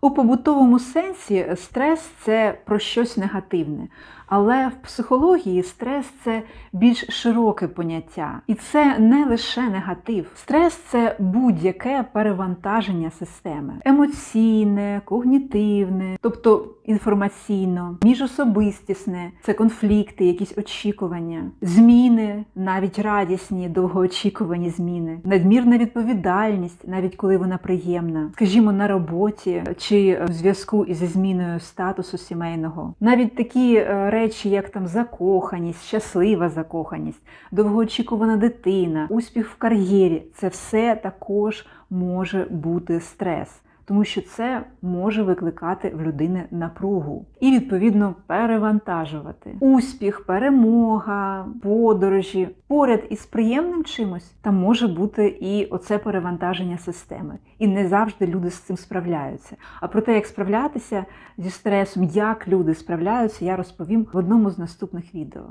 У побутовому сенсі стрес це про щось негативне, але в психології стрес це більш широке поняття. І це не лише негатив. Стрес це будь-яке перевантаження системи: емоційне, когнітивне, тобто інформаційно, міжособистісне, це конфлікти, якісь очікування, зміни, навіть радісні, довгоочікувані зміни, надмірна відповідальність, навіть коли вона приємна, скажімо, на роботі чи в зв'язку із зміною статусу сімейного, навіть такі е, речі, як там закоханість, щаслива закоханість, довгоочікувана дитина, успіх в кар'єрі це все також може бути стрес. Тому що це може викликати в людини напругу і відповідно перевантажувати успіх, перемога, подорожі поряд із приємним чимось там може бути і оце перевантаження системи. І не завжди люди з цим справляються. А про те, як справлятися зі стресом, як люди справляються, я розповім в одному з наступних відео.